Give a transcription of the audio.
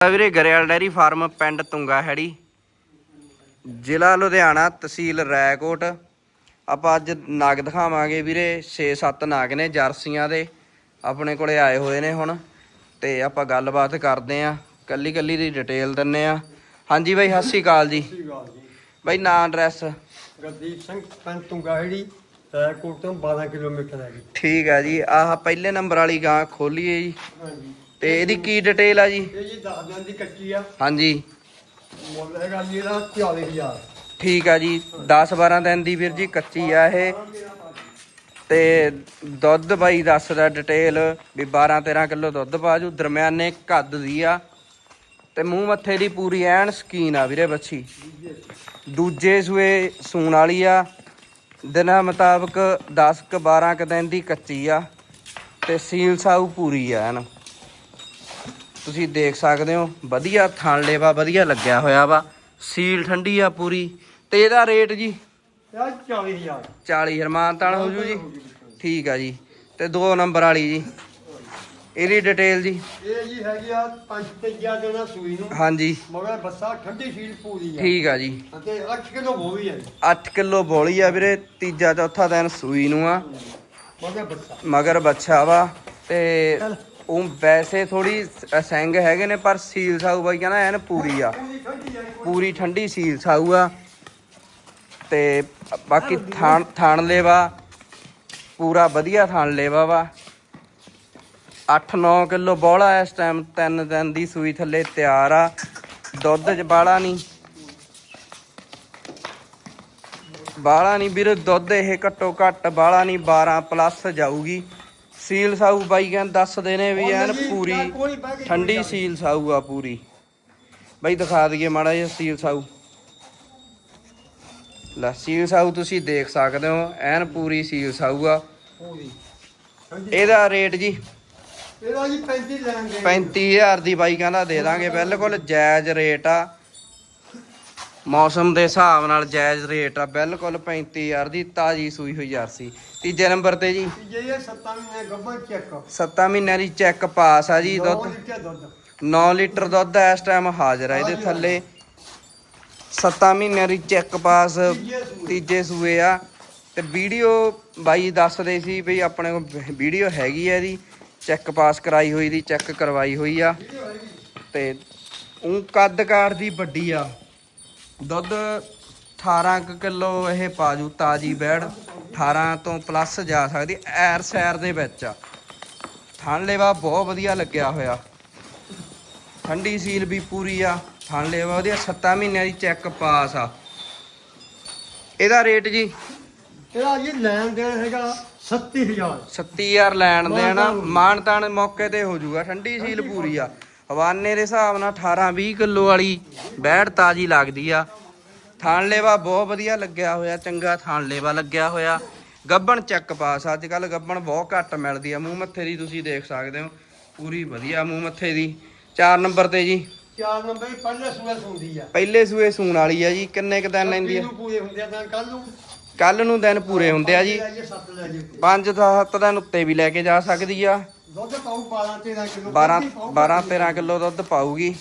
ਆ ਵੀਰੇ Grewal dairy farm ਪਿੰਡ ਤੁੰਗਾ ਹੈੜੀ ਜ਼ਿਲ੍ਹਾ ਲੁਧਿਆਣਾ ਤਹਿਸੀਲ ਰੈਕੋਟ। ਆਪਾਂ ਅੱਜ ਨਾਗ ਦਿਖਾਵਾਂਗੇ ਵੀਰੇ 6-7 ਨਾਗ ਨੇ ਜਰਸੀਆਂ ਦੇ ਆਪਣੇ ਕੋਲੇ ਆਏ ਹੋਏ ਨੇ ਹੁਣ। ਤੇ ਆਪਾਂ ਗੱਲਬਾਤ ਕਰਦੇ ਆਂ ਕੱਲੀ ਕੱਲੀ ਦੀ ਡਿਟੇਲ ਦਿੰਨੇ ਆ। ਹਾਂਜੀ ਬਾਈ ਸਤਿ ਸ਼੍ਰੀ ਅਕਾਲ ਜੀ। ਬਾਈ ਨਾਂ ਐਡਰੈਸ? ਗੁਰਦੀਪ ਸਿੰਘ ਪਿੰਡ ਤੁੰਗਾਹੜੀ ਰੈਕੋਟ ਤੋਂ 12 ਕਿਲੋਮੀਟਰ ਹੈ ਜੀ ਠੀਕ ਆ ਜੀ ਆਹ ਪਹਿਲੇ ਨੰਬਰ ਵਾਲੀ ਗਾਂ ਖੋਲੀਏ ਜੀ। ਹਾਂਜੀ। ਤੇ ਇਹਦੀ ਕੀ ਡਿਟੇਲ ਆ ਜੀ? ਇਹ ਜੀ ਦਾਦਿਆਂ ਦੀ ਕੱਚੀ ਆ। ਹਾਂਜੀ। ਮੁੱਲ ਹੈਗਾ ਜੀ ਇਹਦਾ 40000 ਠੀਕ ਆ ਜੀ 10 12 ਦਿਨ ਦੀ ਵੀਰ ਜੀ ਕੱਚੀ ਆ ਇਹ। ਤੇ ਦੁੱਧ ਬਾਈ ਦੱਸਦਾ ਡਿਟੇਲ ਵੀ 12 13 ਕਿਲੋ ਦੁੱਧ ਪਾਜੂ ਦਰਮਿਆਨੇ ਕੱਦ ਦੀ ਆ। ਤੇ ਮੂੰਹ ਮੱਥੇ ਦੀ ਪੂਰੀ ਐਨ ਸਕੀਨ ਆ ਵੀਰੇ ਬੱਚੀ। ਦੂਜੇ ਸੂਏ ਸੂਣ ਵਾਲੀ ਆ। ਦਿਨਾਂ ਮੁਤਾਬਕ 10 ਕ 12 ਕ ਦਿਨ ਦੀ ਕੱਚੀ ਆ। ਤੇ ਸੀਲ ਸਾਊ ਪੂਰੀ ਆ ਐਨ। ਤੁਸੀਂ ਦੇਖ ਸਕਦੇ ਹੋ ਵਧੀਆ ਥਣ ਲੇਵਾ ਵਧੀਆ ਲੱਗਿਆ ਹੋਇਆ ਵਾ ਸੀਲ ਠੰਡੀ ਆ ਪੂਰੀ ਤੇ ਇਹਦਾ ਰੇਟ ਜੀ? ਇਹ 40000 40 ਹਰਮਾਨ ਤਾਲ ਹੋ ਜੂ ਜੀ? ਠੀਕ ਆ ਜੀ ਤੇ ਦੋ ਨੰਬਰ ਵਾਲੀ ਜੀ। ਇਹਦੀ ਡਿਟੇਲ ਜੀ? ਇਹ ਜੀ ਹੈਗੀ ਆ 5 ਤੇਜਾ ਦਿਨਾਂ ਸੂਈ ਨੂੰ। ਹਾਂਜੀ। ਮਗਰ ਬੱਸਾ ਠੰਡੀ ਫੀਲ ਪੂਰੀ ਆ। ਠੀਕ ਆ ਜੀ। ਅਤੇ 8 ਕਿਲੋ ਹੈ ਜੀ। 8 ਕਿਲੋ ਬੋਲੀ ਆ ਵੀਰੇ ਤੀਜਾ ਚੌਥਾ ਦਿਨ ਸੂਈ ਨੂੰ ਆ। ਮਗਰ ਬੱਸਾ। ਮਗਰ ਬੱਚਾ ਵਾ ਤੇ ਉਹ ਵੈਸੇ ਥੋੜੀ ਸੈਂਗ ਹੈਗੇ ਨੇ, ਪਰ ਸੀਲ ਸਾਊ ਬਾਈ ਕਹਿੰਦਾ ਐਨ ਪੂਰੀ ਆ। ਪੂਰੀ ਠੰਡੀ ਸੀਲ ਸਾਊ ਆ। ਤੇ ਬਾਕੀ ਥਾਣ ਥਾਣ ਲੇਵਾ ਪੂਰਾ ਵਧੀਆ ਥਾਣ ਲੇਵਾ ਵਾ 8-9 ਕਿਲੋ ਬੋਲਾ ਇਸ ਟਾਈਮ ਤਿੰਨ ਦਿਨ ਦੀ ਸੂਈ ਥੱਲੇ ਤਿਆਰ ਆ। ਦੁੱਧ ਚ ਬਾਲਾ ਨਹੀਂ ਬਾਲਾ ਨਹੀਂ ਵੀਰ, ਦੁੱਧ ਇਹ ਘੱਟੋ ਘੱਟ ਬਾਲਾ ਨਹੀਂ 12 ਪਲੱਸ ਜਾਊਗੀ। ਸੀਲ ਸਾਊ ਬਾਈ ਕਹਿੰਦੇ ਦੱਸਦੇ ਨੇ ਵੀ ਐਨ ਪੂਰੀ। ਠੰਡੀ ਸੀਲ ਸਾਊ ਆ ਪੂਰੀ। ਬਾਈ ਦਿਖਾ ਦਈਏ ਮਾੜਾ ਜਿਹਾ ਸੀਲ ਸਾਊ। ਲੈ ਸੀਲ ਸਾਊ ਤੁਸੀਂ ਦੇਖ ਸਕਦੇ ਹੋ ਐਨ ਪੂਰੀ ਸੀਲ ਸਾਊ ਆ। ਇਹਦਾ ਰੇਟ ਜੀ ਇਹਦਾ ਜੀ 35 ਲੈਣ ਦੇ। 35000 ਦੀ ਬਾਈ ਕਹਿੰਦਾ ਦੇ ਦਾਂਗੇ ਬਿਲਕੁਲ ਜਾਇਜ਼ ਰੇਟ ਆ। ਮੌਸਮ ਦੇ ਹਿਸਾਬ ਨਾਲ ਜਾਇਜ਼ ਰੇਟ ਆ ਬਿਲਕੁਲ 35000 ਦੀ ਤਾਜੀ ਸੂਈ ਹੋਈ ਜਰਸੀ। ਤੀਜੇ ਨੰਬਰ ਤੇ ਜੀ? ਜੇ ਇਹ 7 ਮਹੀਨੇ ਗੱਬਰ ਚੈੱਕ 7 ਮਹੀਨਿਆਂ ਦੀ ਚੈੱਕ ਪਾਸ ਆ ਜੀ ਦੁੱਧ। ਲੀਟਰ ਦੁੱਧ। 9 ਲੀਟਰ ਦੁੱਧ ਇਸ ਟਾਈਮ ਹਾਜ਼ਰ ਆ ਇਹਦੇ ਥੱਲੇ। 7 ਮਹੀਨਿਆਂ ਦੀ ਚੈੱਕ ਪਾਸ ਤੀਜੇ ਸੂਏ। ਆ। ਤੇ ਵੀਡੀਓ ਬਾਈ ਦੱਸਦੇ ਸੀ ਵੀ ਆਪਣੇ ਕੋਲ ਵੀਡੀਓ ਹੈਗੀ ਆ ਇਹਦੀ। ਚੈੱਕ ਪਾਸ ਕਰਾਈ ਹੋਈ ਦੀ ਚੈੱਕ ਕਰਵਾਈ ਹੋਈ ਆ। ਤੇ ਉਹ ਕੱਦ ਕਾਠ ਦੀ ਵੱਡੀ ਆ। ਦੁੱਧ 18 ਕੁ ਕਿਲੋ ਇਹ ਪਾਜੂ ਤਾਜੀ ਬੈੜ। 18 ਤੋਂ ਪਲੱਸ ਜਾ ਸਕਦੀ ਐਰ ਸੈਰ ਦੇ ਵਿੱਚ ਆ। ਥਣ ਲੇਵਾ ਬਹੁਤ ਵਧੀਆ ਲੱਗਿਆ ਹੋਇਆ। ਠੰਡੀ ਸੀਲ ਵੀ ਪੂਰੀ ਆ ਥਣ ਲੇਵਾ ਉਹਦੀ 7 ਮਹੀਨਿਆਂ ਦੀ ਚੈੱਕ ਪਾਸ ਆ। ਇਹਦਾ ਰੇਟ ਜੀ? ਇਹਦਾ ਜੀ ਲੈਣ ਦੇਣ ਹੈਗਾ 37000 37000 ਲੈਣ ਦੇਣਾ ਮਾਨ ਤਾਨ ਮੌਕੇ ਤੇ ਹੋ ਜਾਊਗਾ ਠੰਡੀ ਸੀਲ ਪੂਰੀ ਆ। ਹਵਾਨੇ ਦੇ ਹਿਸਾਬ ਨਾਲ 18 20 ਕਿਲੋ ਵਾਲੀ ਬੈੜ ਤਾਜੀ ਲੱਗਦੀ ਆ। ਥਾਣ ਲੇਵਾ ਬਹੁਤ ਵਧੀਆ ਲੱਗਿਆ ਹੋਇਆ ਚੰਗਾ ਥਾਣ ਲੇਵਾ ਲੱਗਿਆ ਹੋਇਆ। ਗੱਬਣ ਚੱਕ ਪਾਸ ਅੱਜ ਕੱਲ ਗੱਬਣ ਬਹੁਤ ਘੱਟ ਮਿਲਦੀ ਆ। ਮੂੰਹ ਮੱਥੇ ਦੀ ਤੁਸੀਂ ਦੇਖ ਸਕਦੇ ਹੋ ਪੂਰੀ ਵਧੀਆ ਮੂੰਹ ਮੱਥੇ ਦੀ। 4 ਨੰਬਰ ਤੇ ਜੀ। ਚਾਰ ਨੰਬਰ ਹੀ ਪਹਿਲੇ ਸੂਏ ਸੁਣਦੀ ਆ। ਪਹਿਲੇ ਸੂਏ ਸੂਣ ਵਾਲੀ ਆ ਜੀ ਕਿੰਨੇ ਕ ਦਿਨ ਲੈਂਦੀ ਆ? ਨੂੰ ਪੂਰੇ ਹੁੰਦੇ ਆ ਤਾਂ ਕੱਲ ਨੂੰ। ਕੱਲ ਨੂੰ ਦਿਨ ਪੂਰੇ ਹੁੰਦੇ ਆ ਜੀ। ਲੈ ਜੇ ਸੱਤ ਲੈ ਜੇ 5 7 ਦਿਨ ਉੱਤੇ ਵੀ ਲੈ ਕੇ ਜਾ ਸਕਦੀ ਆ। ਦੁੱਧ ਪਾਉ 12 13 ਕਿਲੋ 12 12 13 ਕਿਲੋ ਦੁੱਧ ਪਾਊਗੀ।